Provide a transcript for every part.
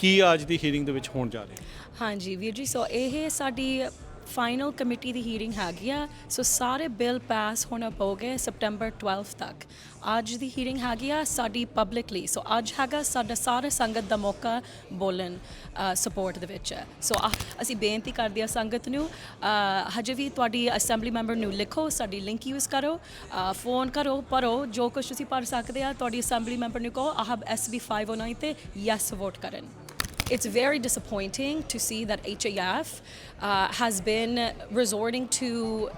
ਕੀ ਅੱਜ ਦੀ ਹੀਅਰਿੰਗ ਦੇ ਵਿੱਚ ਹੋਣ ਜਾ ਰਿਹਾ ਹਾਂਜੀ ਵੀਰ ਜੀ ਸੋ ਇਹ ਸਾਡੀ ਫਾਈਨਲ ਕਮੇਟੀ ਦੀ ਹੀਅਰਿੰਗ ਹੈਗੀ ਆ। ਸੋ ਸਾਰੇ ਬਿੱਲ ਪਾਸ ਹੋਣਾ ਪਊਗੇ ਸਪਟੈਂਬਰ 12 ਤੱਕ। ਅੱਜ ਦੀ ਹੀਅਰਿੰਗ ਹੈਗੀ ਆ ਸਾਡੀ ਪਬਲਿਕਲੀ ਸੋ ਅੱਜ ਹੈਗਾ ਸਾਡਾ ਸਾਰੇ ਸੰਗਤ ਦਾ ਮੌਕਾ ਬੋਲਣ ਸਪੋਰਟ ਦੇ ਵਿੱਚ। ਸੋ ਆਹ ਅਸੀਂ ਬੇਨਤੀ ਕਰਦੇ ਆ ਸੰਗਤ ਨੂੰ ਅ, ਹਜੇ ਵੀ ਤੁਹਾਡੀ ਅਸੈਂਬਲੀ ਮੈਂਬਰ ਨੂੰ ਲਿਖੋ ਸਾਡੀ ਲਿੰਕ ਯੂਜ਼ ਕਰੋ ਫੋਨ ਕਰੋ ਭਰੋ ਜੋ ਕੁਝ ਤੁਸੀਂ ਭਰ ਸਕਦੇ ਆ ਤੁਹਾਡੀ ਅਸੈਂਬਲੀ ਮੈਂਬਰ ਨੂੰ ਕਹੋ ਆਹ ਐਸਬੀ 509 ਤੇ ਯੈਸ ਵੋਟ ਕਰਨ। it's very disappointing to see that HAF uh, has been resorting to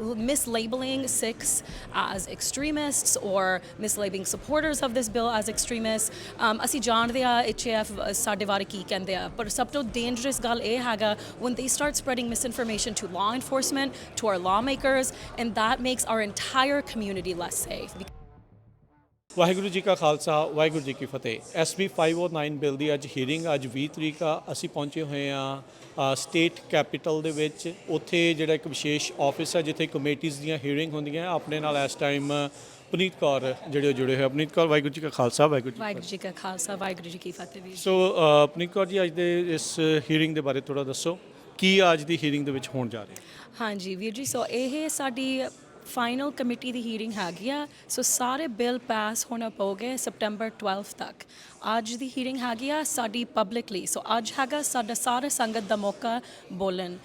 mislabeling Sikhs as extremists or mislabeling supporters of this bill as extremists. Um, ਅਸੀਂ ਜਾਣਦੇ ਆ HAF ਸਾਡੇ ਬਾਰੇ ਕੀ ਕਹਿੰਦੇ ਆ ਪਰ ਸਭ ਤੋਂ dangerous ਗੱਲ ਇਹ ਹੈਗਾ when they start spreading misinformation to law enforcement, to our lawmakers, and that makes our entire community less safe. Waheguru ji ਕਾ ਖਾਲਸਾ ਵਾਹਿਗੁਰੂ ਜੀ ਕੀ ਫਤਿਹ। ਐਸਬੀ 509 ਬਿੱਲ ਦੀ ਅੱਜ ਹੀਅਰਿੰਗ ਅੱਜ 20 ਤਰੀਕ ਆ ਅਸੀਂ ਪਹੁੰਚੇ ਹੋਏ ਆ ਸਟੇਟ ਕੈਪੀਟਲ ਦੇ ਵਿੱਚ। ਉੱਥੇ ਜਿਹੜਾ ਇੱਕ ਵਿਸ਼ੇਸ਼ ਆਫਿਸ ਹੈ ਜਿੱਥੇ ਕਮੇਟੀਆਂ ਦੀਆਂ ਹੀਅਰਿੰਗ ਹੁੰਦੀਆਂ। ਆਪਣੇ ਨਾਲ ਇਸ ਟਾਈਮ ਪੁਨੀਤ ਕੌਰ ਜਿਹੜੇ ਜੁੜੇ ਹੋਏ ਪੁਨੀਤ ਕੌਰ ਵਾਹਿਗੁਰੂ ਜੀ ਕਾ ਖਾਲਸਾ ਵਾਹਿਗੁਰੂ ਜੀ ਕੀ ਵਾਹਿਗੁਰੂ ਜੀ ਕਾ ਖਾਲਸਾ ਵਾਹਿਗੁਰੂ ਜੀ ਕੀ ਫਤਿਹ ਵੀਰ ਸੋ ਪੁਨੀਤ ਕੌਰ ਜੀ ਅੱਜ ਦੇ ਇਸ ਹੀਅਰਿੰਗ ਦੇ ਬਾਰੇ ਥੋੜਾ ਦੱਸੋ। ਕੀ ਅੱਜ ਦੀ ਹੀਅਰਿੰਗ ਦੇ ਵਿੱਚ ਹੋਣ ਜਾ ਰਿਹਾ? ਹਾਂਜੀ ਵੀਰ ਜੀ ਸੋ ਇਹ ਸਾਡੀ ਫਾਈਨਲ ਕਮੇਟੀ ਦੀ ਹੀਅਰਿੰਗ ਹੈਗੀ ਆ ਸੋ ਸਾਰੇ ਬਿੱਲ ਪਾਸ ਹੋਣਾ ਪਊਗੇ ਸਪਟੈਂਬਰ 12 ਤੱਕ। ਅੱਜ ਦੀ ਹੀਅਰਿੰਗ ਹੈਗੀ ਆ ਸਾਡੀ ਪਬਲਿਕਲੀ ਸੋ ਅੱਜ ਹੈਗਾ ਸਾਡਾ ਸਾਰੇ ਸੰਗਤ ਦਾ ਮੌਕਾ ਬੋਲਣ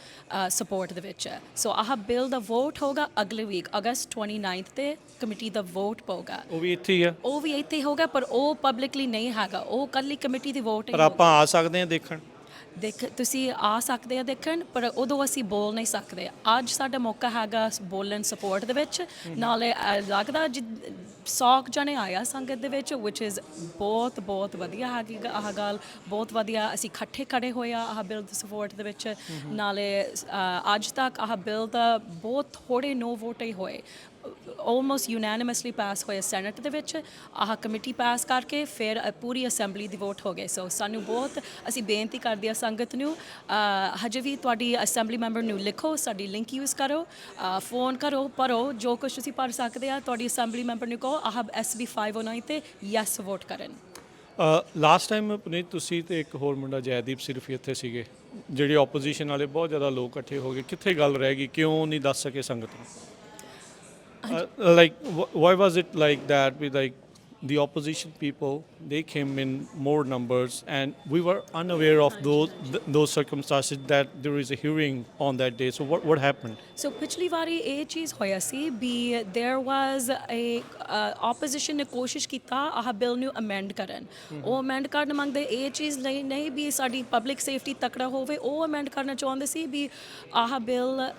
ਸਪੋਰਟ ਦੇ ਵਿੱਚ। ਸੋ ਆਹ ਬਿੱਲ ਦਾ ਵੋਟ ਹੋਗਾ ਅਗਲੇ ਵੀਕ ਅਗਸਤ 29th ਤੇ ਕਮੇਟੀ ਦਾ ਵੋਟ ਪਊਗਾ। ਉਹ ਵੀ ਇੱਥੇ ਹੀ ਆ। ਉਹ ਵੀ ਇੱਥੇ ਹੋਗਾ ਪਰ ਉਹ ਪਬਲਿਕਲੀ ਨਹੀਂ ਹੈਗਾ ਉਹ ਕੱਲੀ ਕਮੇਟੀ ਦੀ ਵੋਟ ਹੀ ਪਰ ਆਪਾਂ ਆ ਸਕਦੇ ਹਾਂ ਦੇਖਣ। ਦੇਖ ਤੁਸੀਂ ਆ ਸਕਦੇ ਆ ਦੇਖਣ ਪਰ ਉਦੋਂ ਅਸੀਂ ਬੋਲ ਨਹੀਂ ਸਕਦੇ। ਅੱਜ ਸਾਡਾ ਮੌਕਾ ਹੈਗਾ ਬੋਲਣ ਸਪੋਰਟ ਦੇ ਵਿੱਚ। ਨਾਲੇ ਲੱਗਦਾ ਜਿ- ਸੌ ਕੁ ਜਣੇ ਆਇਆ ਸੰਗਤ ਦੇ ਵਿੱਚ which is ਬਹੁਤ ਬਹੁਤ ਵਧੀਆ ਹੈਗੀ ਗ- ਆਹ ਗੱਲ। ਬਹੁਤ ਵਧੀਆ ਅਸੀਂ ਇਕੱਠੇ ਖੜੇ ਹੋਏ ਆ ਆਹ ਬਿੱਲ ਦੇ ਸਪੋਰਟ ਦੇ ਵਿੱਚ ਨਾਲੇ ਅੱਜ ਤੱਕ ਆਹ ਬਿੱਲ ਦਾ ਬਹੁਤ ਥੋੜੇ ਨੋ ਵੋਟ ਹੀ ਹੋਏ। ਆਲਮੋਸਟ ਯੂਨੈਨਿਮਸਲੀ ਪਾਸ ਹੋਇਆ ਸੈਨੇਟ ਦੇ ਵਿੱਚ। ਆਹ ਕਮੇਟੀ ਪਾਸ ਕਰਕੇ ਫਿਰ ਪੂਰੀ ਅਸੈਂਬਲੀ ਦੀ ਵੋਟ ਹੋ ਗਏ। ਸੋ ਸਾਨੂੰ ਬਹੁਤ ਅਸੀਂ ਬੇਨਤੀ ਕਰਦੇ ਆ ਸੰਗਤ ਨੂੰ ਹਜੇ ਵੀ ਤੁਹਾਡੀ ਅਸੈਂਬਲੀ ਮੈਂਬਰ ਨੂੰ ਲਿਖੋ, ਸਾਡੀ ਲਿੰਕ ਯੂਜ਼ ਕਰੋ ਫੋਨ ਕਰੋ, ਭਰੋ, ਜੋ ਕੁਝ ਤੁਸੀਂ ਭਰ ਸਕਦੇ ਆ, ਤੁਹਾਡੀ ਅਸੈਂਬਲੀ ਮੈਂਬਰ ਨੂੰ ਕਹੋ, ਆਹ ਐਸਬੀ 509 ਤੇ ਯੈਸ ਵੋਟ ਕਰਨ। ਲਾਸਟ ਟਾਈਮ ਪੁਨੀਤ, ਤੁਸੀਂ ਤੇ ਇੱਕ ਹੋਰ ਮੁੰਡਾ ਜੈਦੀਪ ਸਿਰਫ ਹੀ ਇੱਥੇ ਸੀਗੇ, ਜਿਹੜੇ ਆਪੋਜੀਸ਼ਨ ਵਾਲੇ ਬਹੁਤ ਜ਼ਿਆਦਾ ਲੋਕ ਇਕੱਠੇ ਹੋ ਗਏ। ਕਿੱਥੇ ਗੱਲ ਰਹਿ ਗਈ? ਕਿਉਂ ਨਹੀਂ ਦੱਸ ਸਕੇ ਸੰਗਤ ਨੂੰ? like why was it like that we like the opposition people they came in more numbers and we were unaware of those th- those circumstances that there is a hearing on that day so what what happened so ਪਿਛਲੀ ਵਾਰੀ ਇਹ ਚੀਜ਼ ਹੋਇਆ ਸੀ ਵੀ there was a opposition ਨੇ ਕੋਸ਼ਿਸ਼ ਕੀਤਾ ਆਹ bill ਨੂੰ ਅਮੈਂਡ ਕਰਨ ਉਹ ਅਮੈਂਡ ਕਰਨ ਮੰਗਦੇ ਇਹ ਚੀਜ਼ ਨਹੀਂ ਨਹੀਂ ਵੀ ਸਾਡੀ ਪਬਲਿਕ ਸੇਫਟੀ ਤਕੜਾ ਹੋਵੇ ਉਹ ਅਮੈਂਡ ਕਰਨਾ ਚਾਹੁੰਦੇ ਸੀ ਵੀ ਆਹ ਬਿੱਲ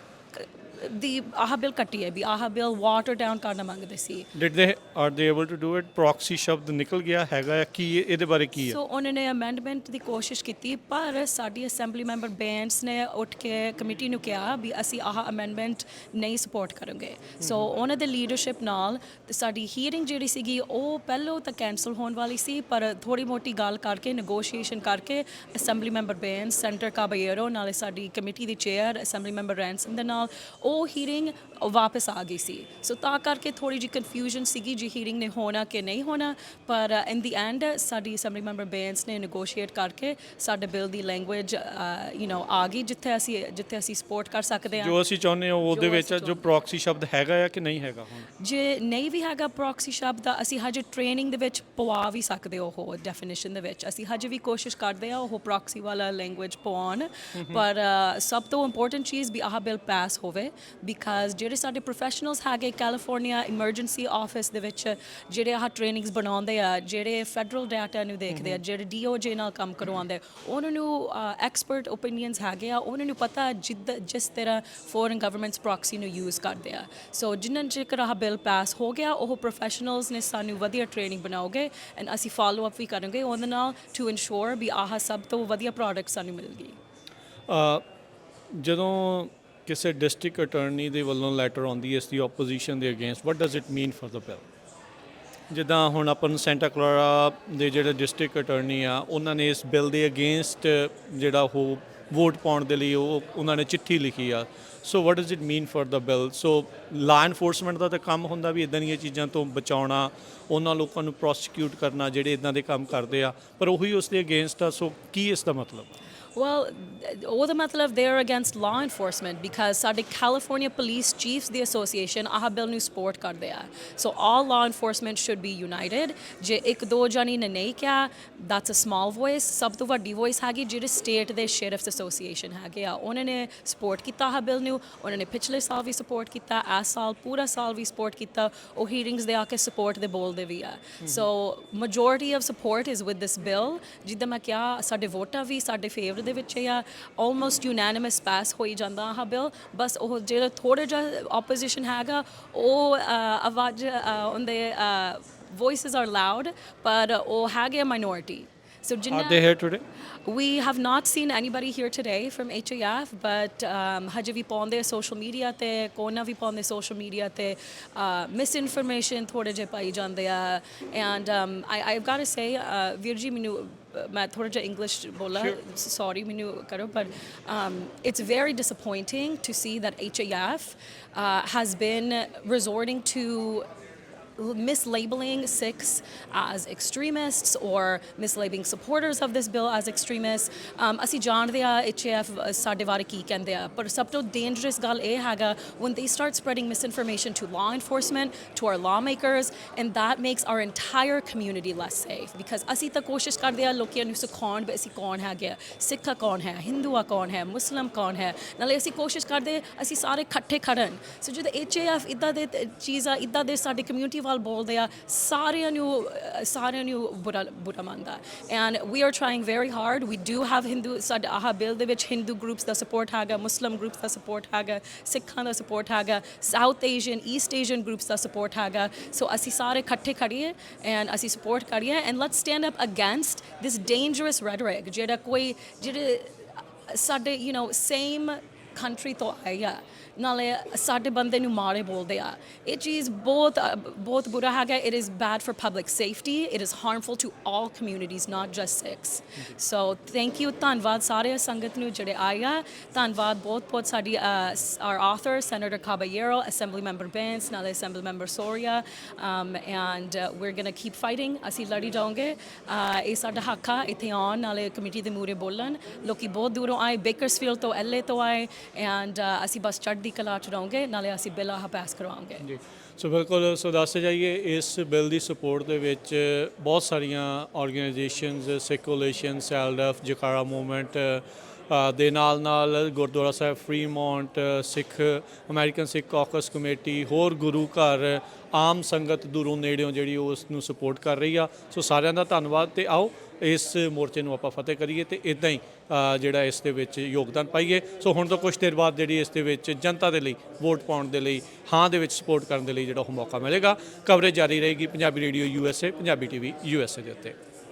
ਦੀ ਆਹ ਬਿੱਲ ਕੱਟੀ ਹੈ ਵੀ ਆਹ ਬਿੱਲ ਵਾਟਰ ਡਾਊਨ ਕਰਨਾ ਮੰਗਦੇ ਸੀ। Did they are they able to do it? Proxy ਸ਼ਬਦ ਨਿਕਲ ਗਿਆ ਹੈਗਾ ਜਾਂ ਕੀ ਇਹ- ਇਹਦੇ ਬਾਰੇ ਕੀ ਹੈ? ਸੋ ਉਹਨਾਂ ਨੇ ਅਮੈਂਡਮੈਂਟ ਦੀ ਕੋਸ਼ਿਸ਼ ਕੀਤੀ ਪਰ ਸਾਡੀ ਅਸੈਂਬਲੀ ਮੈਂਬਰ ਬੈਂਸ ਨੇ ਉੱਠ ਕੇ ਕਮੇਟੀ ਨੂੰ ਕਿਹਾ ਵੀ ਅਸੀਂ ਆਹ ਅਮੈਂਡਮੈਂਟ ਨਹੀਂ ਸਪੋਰਟ ਕਰਾਂਗੇ। ਸੋ ਉਹਨਾਂ ਦੇ ਲੀਡਰਸ਼ਿਪ ਨਾਲ ਤੇ ਸਾਡੀ ਹੀਅਰਿੰਗ ਜਿਹੜੀ ਸੀਗੀ ਉਹ ਪਹਿਲੋਂ ਤਾਂ ਕੈਨਸਲ ਹੋਣ ਵਾਲੀ ਸੀ ਪਰ ਥੋੜੀ ਮੋਟੀ ਗੱਲ ਕਰਕੇ ਨੈਗੋਸ਼ੀਏਸ਼ਨ ਕਰਕੇ assembly member Bains senator Caballero ਨਾਲੇ ਸਾਡੀ ਕਮੇਟੀ ਦੀ ਚੇਅਰ ਅਸੈਂਬਲੀ ਮੈਂਬਰ ਰੈਂਸਨ ਦੇ ਨਾਲ ਉਹ ਹੀਅਰਿੰਗ ਵਾਪਸ ਆ ਗਈ ਸੀ। ਸੋ ਤਾਂ ਕਰਕੇ ਥੋੜੀ ਜਿਹੀ ਕਨਫਿਊਜ਼ਨ ਸੀਗੀ ਜੀ ਹੀਅਰਿੰਗ ਨੇ ਹੋਣਾ ਕਿ ਨਹੀਂ ਹੋਣਾ। ਪਰ ਇਨ ਦੀ ਐਂਡ ਸਾਡੀ ਅਸੈਂਬਲੀ ਮੈਂਬਰ ਬੈਂਸ ਨੇ ਨੈਗੋਸ਼ੀਏਟ ਕਰਕੇ ਸਾਡੇ ਬਿੱਲ ਦੀ ਲੈਂਗੁਏਜ ਯੂ نو ਆ ਗਈ ਜਿੱਥੇ ਅਸੀਂ ਜਿੱਥੇ ਅਸੀਂ ਸਪੋਰਟ ਕਰ ਸਕਦੇ ਹਾਂ। ਜੋ ਅਸੀਂ ਚਾਹੁੰਦੇ ਹਾਂ ਉਹਦੇ ਜੋ ਵਿੱਚ ਜੋ ਪ੍ਰੋਕਸੀ ਸ਼ਬਦ ਹੈਗਾ ਆ ਕਿ ਨਹੀਂ ਹੈਗਾ ਹੁਣ? ਜੇ ਨਹੀਂ ਵੀ ਹੈਗਾ ਪ੍ਰੋਕਸੀ ਸ਼ਬਦ ਅਸੀਂ ਹਜੇ ਟ੍ਰੇਨਿੰਗ ਦੇ ਵਿੱਚ ਪਵਾ ਵੀ ਸਕਦੇ ਉਹ ਡੈਫੀਨੇਸ਼ਨ ਦੇ ਵਿੱਚ। ਅਸੀਂ ਹਜੇ ਵੀ ਕੋਸ਼ਿਸ਼ ਕਰਦੇ ਆ ਉਹ ਪ੍ਰੋਕਸੀ ਵਾਲਾ ਲੈਂਗੁਏਜ ਪਵਾਉਣ। ਪਰ ਸਭ ਤੋਂ ਇੰਪੋਰਟੈਂਟ ਚੀਜ਼ ਵੀ ਆਹ ਬਿੱਲ ਪਾਸ ਹੋਵੇ। ਬਿਕਾਜ਼ ਜਿਹੜੇ ਸਾਡੇ ਪ੍ਰੋਫੈਸ਼ਨਲਸ ਹੈਗੇ ਕੈਲੀਫੋਰਨੀਆ ਇਮਰਜੈਂਸੀ ਆਫਿਸ ਦੇ ਵਿੱਚ ਜਿਹੜੇ ਆਹ ਟ੍ਰੇਨਿੰਗਸ ਬਣਾਉਂਦੇ ਆ ਜਿਹੜੇ ਫੈਡਰਲ ਡਾਟਾ ਨੂੰ ਦੇਖਦੇ ਆ ਜਿਹੜੇ ਡੀਓਜੇ ਨਾਲ ਕੰਮ ਕਰਵਾਉਂਦੇ ਉਹਨਾਂ ਨੂੰ ਐਕਸਪਰਟ ਓਪੀਨੀਅਨਸ ਹੈਗੇ ਆ ਉਹਨਾਂ ਨੂੰ ਪਤਾ ਜਿੱਦ ਜਿਸ ਤਰ੍ਹਾਂ ਫੋਰਨ ਗਵਰਨਮੈਂਟਸ ਪ੍ਰੋਕਸੀ ਨੂੰ ਯੂਜ਼ ਕਰਦੇ ਆ। ਸੋ ਜਿੰਨਾਂ ਚਿਰ ਆਹ ਬਿੱਲ ਪਾਸ ਹੋ ਗਿਆ ਉਹ ਪ੍ਰੋਫੈਸ਼ਨਲਸ ਨੇ ਸਾਨੂੰ ਵਧੀਆ ਟ੍ਰੇਨਿੰਗ ਬਣਾਓਗੇ ਐਂਡ ਅਸੀਂ ਫਾਲੋ ਅਪ ਵੀ ਕਰਾਂਗੇ ਉਹਦੇ ਨਾਲ ਟੂ ਇਨਸ਼ੋਰ ਵੀ ਆਹ ਸਭ ਤੋਂ ਵਧੀਆ ਪ੍ਰੋਡਕਟ ਸਾਨੂੰ ਮਿਲਗੀ ਜਦੋਂ ਕਿਸੇ ਡਿਸਟ੍ਰਿਕਟ ਅਟਾਰਨੀ ਦੇ ਵੱਲੋਂ ਲੈਟਰ ਆਉਂਦੀ ਹੈ ਇਸ ਦੀ ਆਪੋਜੀਸ਼ਨ ਦੇ against what does it mean for the bill ਜਿੱਦਾਂ ਹੁਣ ਆਪਾਂ ਨੂੰ ਸੈਂਟਾ ਕਲਾਰਾ ਦੇ ਜਿਹੜੇ ਡਿਸਟ੍ਰਿਕਟ ਅਟਾਰਨੀ ਆ, ਉਹਨਾਂ ਨੇ ਇਸ ਬਿੱਲ ਦੇ ਅਗੇਂਸਟ ਜਿਹੜਾ ਉਹ ਵੋਟ ਪਾਉਣ ਦੇ ਲਈ ਉਹ, ਉਹਨਾਂ ਨੇ ਚਿੱਠੀ ਲਿਖੀ ਆ। So what does it mean for the bill so law enforcement ਦਾ ਤਾਂ ਕੰਮ ਹੁੰਦਾ ਵੀ ਇਦਾਂ ਦੀਆਂ ਚੀਜ਼ਾਂ ਤੋਂ ਬਚਾਉਣਾ, ਉਹਨਾਂ ਲੋਕਾਂ ਨੂੰ ਪ੍ਰੋਸੀਕਿਊਟ ਕਰਨਾ ਜਿਹੜੇ ਇਦਾਂ ਦੇ ਕੰਮ ਕਰਦੇ ਆ, ਪਰ ਉਹੀ ਉਸ ਦੇ ਅਗੇਂਸਟ ਆ ਸੋ ਕੀ ਇਸ ਦਾ ਮਤਲਬ? Well, ਉਹਦਾ ਮਤਲਬ they are against law enforcement because ਸਾਡੇ California Police Chiefs the Association ਆਹ ਬਿੱਲ ਨੂੰ ਸਪੋਰਟ ਕਰਦੇ ਆ so all law enforcement should be united ਜੇ ਇੱਕ ਦੋ ਜਣੀ ਨੇ ਨਹੀਂ ਕਿਹਾ that's a small voice ਸਭ ਤੋਂ ਵੱਡੀ voice ਹੈਗੀ ਜਿਹੜੇ state ਦੇ sheriffs association ਹੈਗੇ ਆ ਉਹਨਾਂ ਨੇ ਸਪੋਰਟ ਕੀਤਾ ਆਹ ਬਿੱਲ ਨੂੰ ਉਹਨਾਂ ਨੇ ਪਿਛਲੇ ਸਾਲ ਵੀ ਸਪੋਰਟ ਕੀਤਾ ਇਸ ਸਾਲ ਪੂਰਾ ਸਾਲ ਵੀ ਸਪੋਰਟ ਕੀਤਾ ਉਹ ਹੀਅਰਿੰਗਸ ਦੇ ਆ ਕੇ ਸਪੋਰਟ ਦੇ ਬੋਲਦੇ ਵੀ ਆ ਸੋ majority of support is with this bill ਜਿੱਦਾਂ ਮੈਂ ਕਿਹਾ ਸਾਡੇ ਵੋਟਾਂ ਵੀ ਸਾਡੇ ਫੇਵਰ ਦੇ ਵਿੱਚ ਜਾਂ ਆਲਮੋਸਟ ਯੂਨੈਨਿਮਸ ਪਾਸ ਹੋਈ ਜਾਂਦਾ ਆਹ ਬਿੱਲ। ਬਸ ਉਹ ਜਿਹੜਾ ਥੋੜਾ ਜਿਹਾ ਆਪੋਜੀਸ਼ਨ ਹੈਗਾ, ਉਹ ਆਵਾਜ਼ ਉਹਦੇ ਵੌਇਸਸ ਆਰ ਲਾਊਡ ਪਰ ਉਹ ਹੈਗੇ ਮਾਈਨੋਰਿਟੀ ਸੋ ਆਰ ਜਿੰਨਾ ਦੇ here today We have not seen anybody here today from HAF, but um, ਹਜੇ ਵੀ ਪਾਉਂਦੇ social media ਤੇ ਕੋਨਾ ਵੀ ਪਾਉਂਦੇ social media ਤੇ uh, misinformation ਥੋੜੇ ਜਿਹੇ ਪਾਈ ਜਾਂਦੇ ਆ and um, I, I've got to say uh, ਵੀਰ ਜੀ ਮੈਨੂੰ uh, ਮੈਂ ਥੋੜਾ ਜਿਹਾ ਇੰਗਲਿਸ਼ ਬੋਲਾ ਸੌਰੀ ਮੈਨੂੰ ਕਰੋ um, it's very disappointing to see that HAF uh, has been resorting to mislabeling Sikhs as extremists or mislabeling supporters of this bill as extremists um, ਅਸੀਂ ਜਾਣਦੇ ਆ HAF ਸਾਡੇ ਬਾਰੇ ਕੀ ਕਹਿੰਦੇ ਆ ਪਰ ਸਭ ਤੋਂ dangerous ਗੱਲ ਇਹ ਹੈਗਾ when they start spreading misinformation to law enforcement to our lawmakers and that makes our entire community less safe because ਅਸੀਂ ਤਾਂ ਕੋਸ਼ਿਸ਼ ਕਰਦੇ ਆ ਲੋਕਾਂ ਨੂੰ ਸਿਖਾਉਣ ਵੀ ਅਸੀਂ ਕੌਣ ਹੈਗੇ ਆ ਸਿੱਖ ਕੌਣ ਹੈ ਹਿੰਦੂ ਆ ਕੌਣ ਹੈ ਮੁਸਲਮ ਕੌਣ ਹੈ ਨਾਲੇ ਅਸੀਂ ਕੋਸ਼ਿਸ਼ ਕਰਦੇ ਅਸੀਂ ਸਾਰੇ ਇਕੱਠੇ ਖੜਨ ਸੋ ਜਦੋਂ HAF ਇਦਾਂ ਦੇ ਤ- ਚੀਜ਼ਾਂ ਇਦਾਂ ਦੇ ਸਾਡੀ ਕਮਿਊਨਿਟੀ ਵੱਲ ਬੋਲਦੇ ਆ ਸਾਰਿਆਂ ਨੂੰ ਸਾਰਿਆਂ ਨੂੰ ਬੁਰਾ ਬੁਰਾ ਮੰਨਦਾ and we are trying very hard we do have Hindu ਸਾਡੇ ਆਹ ਬਿੱਲ ਦੇ ਵਿੱਚ ਹਿੰਦੂ ਗਰੁੱਪਸ ਦਾ ਸਪੋਰਟ ਹੈਗਾ ਮੁਸਲਮ ਗਰੁੱਪਸ ਦਾ ਸਪੋਰਟ ਹੈਗਾ ਸਿੱਖਾਂ ਦਾ ਸਪੋਰਟ ਹੈਗਾ South Asian East Asian groups ਦਾ ਸਪੋਰਟ ਹੈਗਾ ਸੋ ਅਸੀਂ ਸਾਰੇ ਇਕੱਠੇ ਖੜੀਏ ਐਂਡ ਅਸੀਂ ਸਪੋਰਟ ਕਰੀਏ and let's stand up against this dangerous rhetoric ਜਿਹੜਾ ਕੋਈ ਜਿਹੜੇ ਸਾਡੇ ਯੂ نو ਸੇਮ ਕੰਟਰੀ ਤੋਂ ਆਏ ਆ, ਨਾਲੇ ਸਾਡੇ ਬੰਦੇ ਨੂੰ ਮਾਰੇ ਬੋਲਦੇ ਆ। ਇਹ ਚੀਜ਼ ਬਹੁਤ ਬਹੁਤ ਬੁਰਾ ਹੈਗਾ। It is bad for public safety it is harmful to all communities not just Sikhs so thank you ਧੰਨਵਾਦ ਸਾਰੇ ਸੰਗਤ ਨੂੰ ਜਿਹੜੇ ਆਏ ਆ। ਧੰਨਵਾਦ ਬਹੁਤ ਬਹੁਤ ਸਾਡੀ our author senator Caballero assembly member Bains ਨਾਲੇ assembly member Soria and we're going keep fighting ਅਸੀਂ ਲੜੀ ਜਾਵਾਂਗੇ। ਇਹ ਸਾਡਾ ਹੱਕ ਆ, ਇੱਥੇ ਆਉਣ, ਨਾਲੇ ਕਮੇਟੀ ਦੇ ਮੂਰੇ ਬੋਲਣ। ਲੋਕੀ ਬਹੁਤ ਦੂਰੋਂ ਆਏ ਬੇਕਰਸਫੀਲਡ ਤੋਂ ਐਲਏ ਤੋਂ ਆਏ। ਐਂਡ uh, ਅਸੀਂ ਬਸ ਚੜ੍ਹਦੀ ਕਲਾ ਚ ਨਾਲੇ ਅਸੀਂ ਬਿੱਲ ਆਹ ਪਾਸ ਕਰਵਾਵਾਂਗੇ। ਜੀ। ਸੋ ਬਿਲਕੁਲ ਸੋ ਦੱਸ ਜਾਈਏ, ਇਸ ਬਿੱਲ ਦੀ ਸਪੋਰਟ ਦੇ ਵਿੱਚ ਬਹੁਤ ਸਾਰੀਆਂ organizations Sikh Coalition SALDEF Jakara movement ਦੇ ਨਾਲ ਨਾਲ Gurdwara Sahib Fremont Sikh American Sikh caucus committee ਹੋਰ ਗੁਰੂ ਘਰ, ਆਮ ਸੰਗਤ ਦੂਰੋਂ ਨੇੜਿਓਂ ਜਿਹੜੀ ਉਸ ਨੂੰ ਸਪੋਰਟ ਕਰ ਰਹੀ ਆ। ਸੋ ਸਾਰਿਆਂ ਦਾ ਧੰਨਵਾਦ ਤੇ ਆਓ ਇਸ ਮੋਰਚੇ ਨੂੰ ਆਪਾਂ ਫਤਿਹ ਕਰੀਏ ਤੇ ਇਦਾਂ ਹੀ ਜਿਹੜਾ ਇਸ ਦੇ ਵਿੱਚ ਯੋਗਦਾਨ ਪਾਈਏ। ਸੋ ਹੁਣ ਤੋਂ ਕੁਝ ਦੇਰ ਬਾਅਦ ਜਿਹੜੀ ਇਸ ਦੇ ਵਿੱਚ ਜਨਤਾ ਦੇ ਲਈ ਵੋਟ ਪਾਉਣ ਦੇ ਲਈ, ਹਾਂ ਦੇ ਵਿੱਚ ਸਪੋਰਟ ਕਰਨ ਦੇ ਲਈ ਜਿਹੜਾ ਉਹ ਮੌਕਾ ਮਿਲੇਗਾ। ਕਵਰੇਜ ਜਾਰੀ ਰਹੇਗੀ Punjabi radio USA Punjabi TV USA ਦੇ ਉੱਤੇ।